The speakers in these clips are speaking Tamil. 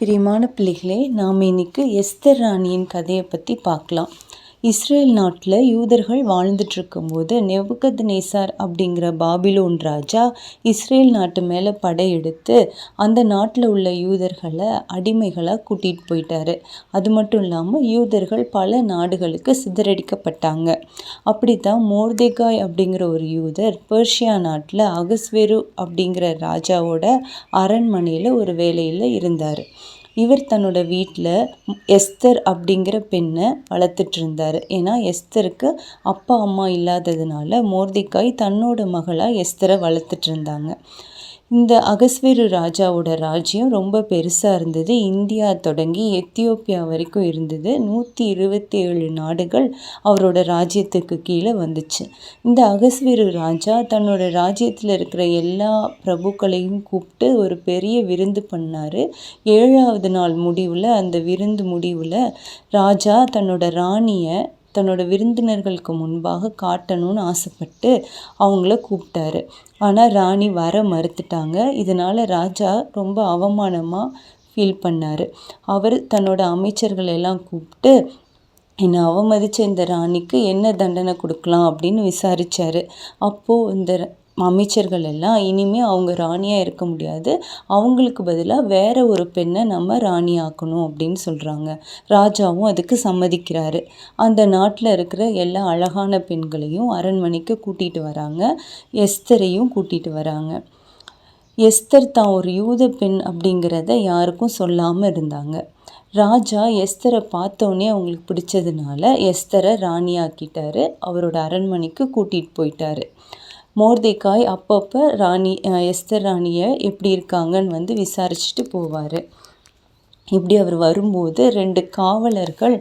பிரியமான பிள்ளைகளே நாம் இன்னைக்கு எஸ்தர் ராணியின் கதையை பற்றி பார்க்கலாம். இஸ்ரேல் நாட்டில் யூதர்கள் வாழ்ந்துட்டுருக்கும்போது நெபுகத் நேசார் அப்படிங்கிற பாபிலோன் ராஜா இஸ்ரேல் நாட்டு மேலே படையெடுத்து அந்த நாட்டில் உள்ள யூதர்களை அடிமைகளாக கூட்டிகிட்டு போயிட்டாரு. அது மட்டும் இல்லாமல் யூதர்கள் பல நாடுகளுக்கு சிதறடிக்கப்பட்டாங்க. அப்படி தான் மோர்தேகாய் அப்படிங்கிற ஒரு யூதர் பெர்ஷியா நாட்டில் அகஸ்வேரு அப்படிங்கிற ராஜாவோட அரண்மனையில் ஒரு வேலையில் இருந்தார். இவர் தன்னோட வீட்டில் எஸ்தர் அப்படிங்கிற பெண்ணை வளர்த்துட்டு இருந்தார். ஏன்னா எஸ்தருக்கு அப்பா அம்மா இல்லாததுனால மோர்திக்காய் தன்னோட மகளாக எஸ்தரை வளர்த்துட்டு இருந்தாங்க. இந்த அகஸ்வேரு ராஜாவோட ராஜ்யம் ரொம்ப பெருசாக இருந்தது. இந்தியா தொடங்கி எத்தியோப்பியா வரைக்கும் இருந்தது. நூற்றி இருபத்தி ஏழு நாடுகள் அவரோட ராஜ்யத்துக்கு கீழே வந்துச்சு. இந்த அகஸ்வேரு ராஜா தன்னோட ராஜ்யத்தில் இருக்கிற எல்லா பிரபுக்களையும் கூப்பிட்டு ஒரு பெரிய விருந்து பண்ணார். ஏழாவது நாள் முடிவில் அந்த விருந்து முடிவில் ராஜா தன்னோட ராணியை தன்னோட விருந்தினர்களுக்கு முன்பாக காட்டணும்னு ஆசைப்பட்டு அவங்கள கூப்பிட்டாரு. ஆனால் ராணி வர மறுத்துட்டாங்க. இதனால் ராஜா ரொம்ப அவமானமாக ஃபீல் பண்ணார். அவர் தன்னோட அமைச்சர்கள் எல்லாம் கூப்பிட்டு என்னை அவமதித்த இந்த ராணிக்கு என்ன தண்டனை கொடுக்கலாம்? அப்படின்னு விசாரித்தார் அப்போது இந்த அமைச்சர்கள் எல்லாம் இனிமேல் அவங்க ராணியாக இருக்க முடியாது. அவங்களுக்கு பதிலாக வேற ஒரு பெண்ணை நம்ம ராணி ஆக்கணும் அப்படின்னு சொல்கிறாங்க ராஜாவும் அதுக்கு சம்மதிக்கிறாரு. அந்த நாட்டில் இருக்கிற எல்லா அழகான பெண்களையும் அரண்மனைக்கு கூட்டிகிட்டு வராங்க. எஸ்தரையும் கூட்டிகிட்டு வராங்க. எஸ்தர் தான் ஒரு யூத பெண் அப்படிங்கிறத யாருக்கும் சொல்லாமல் இருந்தாங்க. ராஜா எஸ்தரை பார்த்தோன்னே அவங்களுக்கு பிடிச்சதுனால எஸ்தரை ராணியாக்கிட்டாரு. அவரோட அரண்மனைக்கு கூட்டிகிட்டு போயிட்டாரு. மோர்தேக்காய் அப்பப்போ ராணி எஸ்தர் ராணியை எப்படி இருக்காங்கன்னு வந்து விசாரிச்சுட்டு போவார். இப்படி அவர் வரும்போது ரெண்டு காவலர்கள்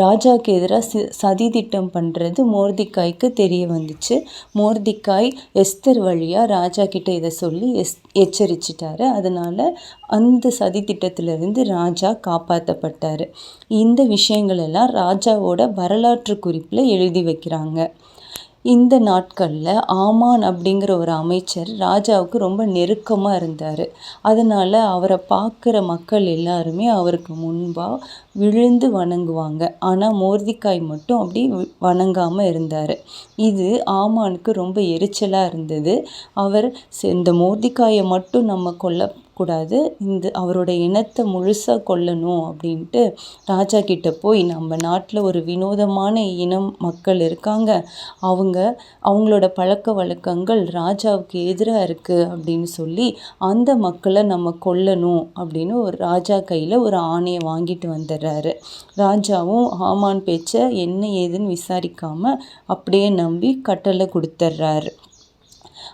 ராஜாவுக்கு எதிராக சி சதி திட்டம் பண்ணுறது மோர்திக்காய்க்கு தெரிய வந்துச்சு. மோர்திக்காய் எஸ்தர் வழியாக ராஜா கிட்ட இதை சொல்லி எஸ் எச்சரிச்சிட்டாரு. அதனால் அந்த சதி திட்டத்திலிருந்து ராஜா காப்பாற்றப்பட்டார் இந்த விஷயங்களெல்லாம் ராஜாவோட வரலாற்று குறிப்பில் எழுதி வைக்கிறாங்க. இந்த நாட்களில் ஆமான் அப்படிங்கிற ஒரு அமைச்சர் ராஜாவுக்கு ரொம்ப நெருக்கமாக இருந்தார். அதனால் அவரை பார்க்குற மக்கள் எல்லாருமே அவருக்கு முன்பாக விழுந்து வணங்குவாங்க. ஆனால் மோர்திக்காய் மட்டும் அப்படி வணங்காமல் இருந்தார். இது ஆமானுக்கு ரொம்ப எரிச்சலாக இருந்தது. அவர் இந்த மோர்திக்காயை மட்டும் நம்ம கொல்ல கூடாது. இந்த அவரோட இனத்தை முழுசாக கொல்லணும் அப்படின்ட்டு ராஜா கிட்ட போய் நம்ம நாட்டில் ஒரு வினோதமான இனம் மக்கள் இருக்காங்க. அவங்க அவங்களோட பழக்க வழக்கங்கள் ராஜாவுக்கு எதிராக இருக்குது அப்படின்னு சொல்லி அந்த மக்களை நம்ம கொல்லணும் அப்படின்னு ஒரு ராஜா கையில் ஒரு ஆணையை வாங்கிட்டு வந்துடுறாரு. ராஜாவும் ஆமான் பேச்சை என்ன ஏதுன்னு விசாரிக்காமல் அப்படியே நம்பி கட்டளை கொடுத்துட்றாரு.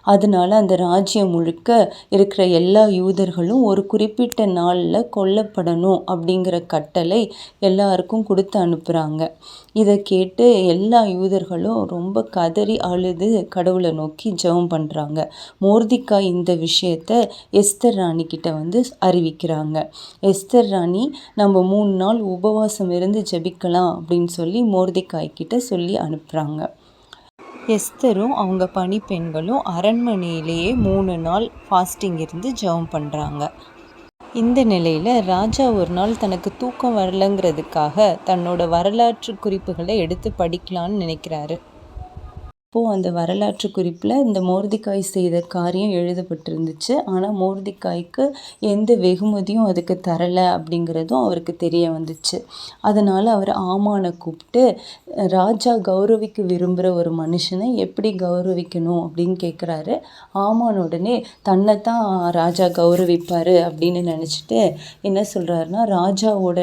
அதனால அந்த ராஜ்யம் முழுக்க இருக்கிற எல்லா யூதர்களும் ஒரு குறிப்பிட்ட நாளில் கொல்லப்படணும் அப்படிங்கிற கட்டளை எல்லாருக்கும் கொடுத்து அனுப்புகிறாங்க இதை கேட்டு எல்லா யூதர்களும் ரொம்ப கதறி அழுது கடவுளை நோக்கி ஜெபம் பண்ணுறாங்க மோர்திக்கா இந்த விஷயத்த எஸ்தர் ராணி கிட்ட வந்து அறிவிக்கிறாங்க. எஸ்தர் ராணி நம்ம மூணு நாள் உபவாசம் இருந்து ஜெபிக்கலாம் அப்படின்னு சொல்லி மோர்திக்காய் கிட்ட சொல்லி அனுப்புகிறாங்க எஸ்தரும் அவங்க பணிப்பெண்களும் அரண்மனையிலேயே மூணு நாள் ஃபாஸ்டிங் இருந்து ஜெபம் பண்ணுறாங்க இந்த நிலையில் ராஜா ஒரு நாள் தனக்கு தூக்கம் வரலங்கிறதுக்காக தன்னோட வரலாற்று குறிப்புகளை எடுத்து படிக்கலான்னு நினைக்கிறாரு. அப்போது அந்த வரலாற்று குறிப்பில் இந்த மோர்திக்காய் செய்த காரியம் எழுதப்பட்டிருந்துச்சு. ஆனால் மோர்திக்காய்க்கு எந்த வெகுமதியும் அதுக்கு தரலை அப்படிங்கிறதும் அவருக்கு தெரிய வந்துச்சு. அதனால் அவர் ஆமானை கூப்பிட்டு ராஜா கௌரவிக்க விரும்புகிற ஒரு மனுஷனை எப்படி கௌரவிக்கணும்? அப்படின்னு கேட்குறாரு ஆமான் உடனே தன்னை தான் ராஜா கௌரவிப்பார் அப்படின்னு நினச்சிட்டு என்ன சொல்கிறாருன்னா ராஜாவோட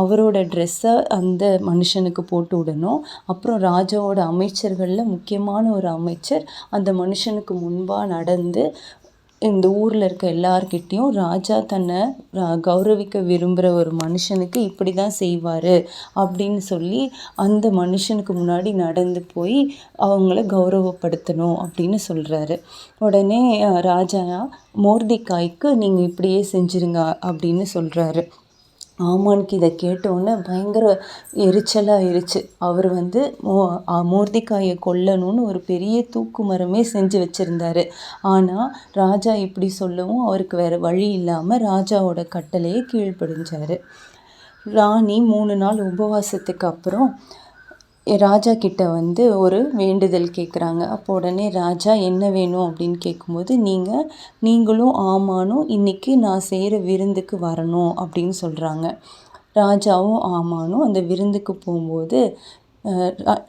அவரோட ட்ரெஸ்ஸை அந்த மனுஷனுக்கு போட்டு விடணும். அப்புறம் ராஜாவோட அமைச்சர்களில் முக்கியமான ஒரு அமைச்சர் அந்த மனுஷனுக்கு முன்பாக நடந்து இந்த ஊரில் இருக்க எல்லார்கிட்டேயும் ராஜா தன்னை கௌரவிக்க விரும்புகிற ஒரு மனுஷனுக்கு இப்படி தான் செய்வார் அப்படின்னு சொல்லி அந்த மனுஷனுக்கு முன்னாடி நடந்து போய் அவங்கள கௌரவப்படுத்தணும் அப்படின்னு சொல்கிறாரு உடனே ராஜா மோர்திக்காய்க்கு நீங்கள் இப்படியே செஞ்சுருங்க அப்படின்னு சொல்கிறாரு ஆமானுக்கு இதை கேட்டவுடனே பயங்கர எரிச்சலாக ஆயிடுச்சு அவர் வந்து மோ மூர்த்திகாயை கொல்லணும்னு ஒரு பெரிய தூக்கு மரமே செஞ்சு வச்சுருந்தாரு. ஆனால் ராஜா இப்படி சொல்லவும் அவருக்கு வேறு வழி இல்லாமல் ராஜாவோட கட்டளையை கீழ்ப்படிஞ்சார். ராணி மூணு நாள் உபவாசத்துக்கு அப்புறம் ராஜா கிட்ட வந்து ஒரு வேண்டுதல் கேட்குறாங்க அப்போ உடனே ராஜா என்ன வேணும்? அப்படின்னு கேட்கும்போது நீங்கள் நீங்களும் ஆமானும் இன்றைக்கி நான் செய்கிற விருந்துக்கு வரணும் அப்படின்னு சொல்கிறாங்க ராஜாவும் ஆமானும் அந்த விருந்துக்கு போகும்போது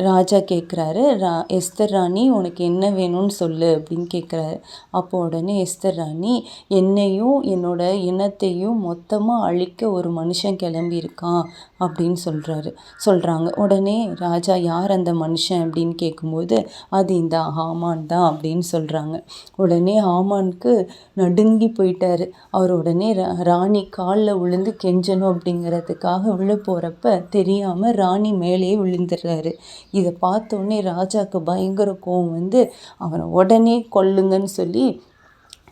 ராஜா கேட்குறாரு ரா எஸ்தர் ராணி உனக்கு என்ன வேணும்னு சொல்லு அப்படின்னு கேட்குறாரு அப்போ உடனே எஸ்தர் ராணி என்னையும் என்னோட இனத்தையும் மொத்தமாக அழிக்க ஒரு மனுஷன் கிளம்பியிருக்கான் அப்படின்னு சொல்கிறாரு சொல்கிறாங்க உடனே ராஜா யார் அந்த மனுஷன்? அப்படின்னு கேட்கும்போது அது இந்த ஹாமான் தான் அப்படின்னு சொல்கிறாங்க உடனே ஹாமானுக்கு நடுங்கி போயிட்டார். அவர் உடனே ராணி காலில் விழுந்து கெஞ்சணும் அப்படிங்கிறதுக்காக விழ போகிறப்ப தெரியாமல் ராணி மேலே விழுந்துடுறாரு. இதை பார்த்தோன்னே ராஜாவுக்கு பயங்கர கோவம் வந்து அவனை உடனே கொல்லுங்கன்னு சொல்லி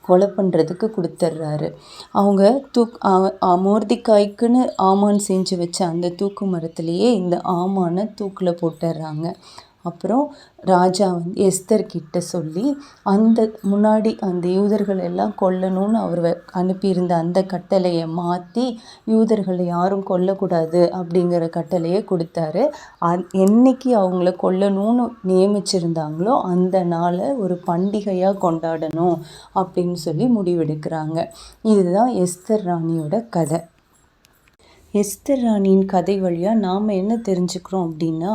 கொலை பண்ணுறதுக்கு கொடுத்துட்றாரு அவங்க தூக் மூர்த்திக்காய்க்குன்னு ஆமான் செஞ்சு வச்ச அந்த தூக்கு மரத்துலேயே இந்த ஆமானை தூக்கில் போட்டுடுறாங்க அப்புறம் ராஜா வந்து எஸ்தர் கிட்ட சொல்லி அந்த முன்னாடி அந்த யூதர்கள் எல்லாம் கொல்லணும்னு அவர் அனுப்பியிருந்த அந்த கட்டளையை மாற்றி யூதர்களை யாரும் கொல்லக்கூடாது அப்படிங்கிற கட்டளையை கொடுத்தாரு. அந் என்னைக்கு அவங்கள கொல்லணும்னு நியமிச்சிருந்தாங்களோ அந்த நாளை ஒரு பண்டிகையாக கொண்டாடணும் அப்படின்னு சொல்லி முடிவெடுக்கிறாங்க. இதுதான் எஸ்தர் ராணியோட கதை. எஸ்தர் ராணியின் கதை வழியாக நாம் என்ன தெரிஞ்சுக்கிறோம் அப்படின்னா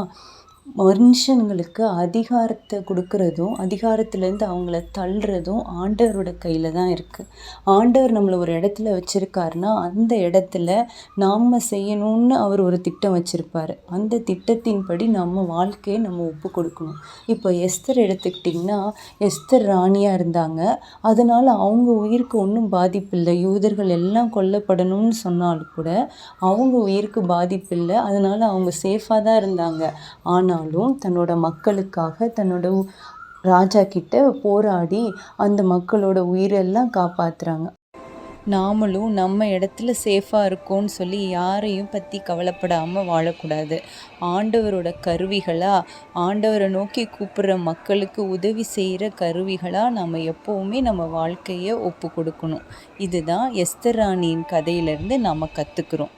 மனுஷங்களுக்கு அதிகாரத்தை கொடுக்குறதும் அதிகாரத்துலேருந்து அவங்கள தள்ளுறதும் ஆண்டவரோட கையில் தான் இருக்குது ஆண்டவர் நம்மளை ஒரு இடத்துல வச்சுருக்காருன்னா அந்த இடத்துல நாம் செய்யணும்னு அவர் ஒரு திட்டம் வச்சுருப்பார். அந்த திட்டத்தின்படி நம்ம வாழ்க்கையை நம்ம ஒப்பு கொடுக்கணும். இப்போ எஸ்தர் எடுத்துக்கிட்டிங்கன்னா எஸ்தர் ராணியாக இருந்தாங்க. அதனால் அவங்க உயிருக்கு ஒன்றும் பாதிப்பு இல்லை. யூதர்கள் எல்லாம் கொல்லப்படணும்னு சொன்னாலும் கூட அவங்க உயிருக்கு பாதிப்பு இல்லை. அதனால் அவங்க சேஃபாக தான் இருந்தாங்க. ஆனால் ஆனாலும் தன்னோட மக்களுக்காக தன்னோட ராஜா கிட்ட போராடி அந்த மக்களோட உயிரெல்லாம் காப்பாற்றுறாங்க நாமளும் நம்ம இடத்துல சேஃபாக இருக்கோம்னு சொல்லி யாரையும் பற்றி கவலைப்படாமல் வாழக்கூடாது. ஆண்டவரோட கருவிகளாக ஆண்டவரை நோக்கி கூப்பிட்ற மக்களுக்கு உதவி செய்கிற கருவிகளாக நம்ம எப்போவுமே நம்ம வாழ்க்கையை ஒப்பு கொடுக்கணும். இதுதான் எஸ்தராணியின் கதையிலேருந்து நம்ம கற்றுக்குறோம்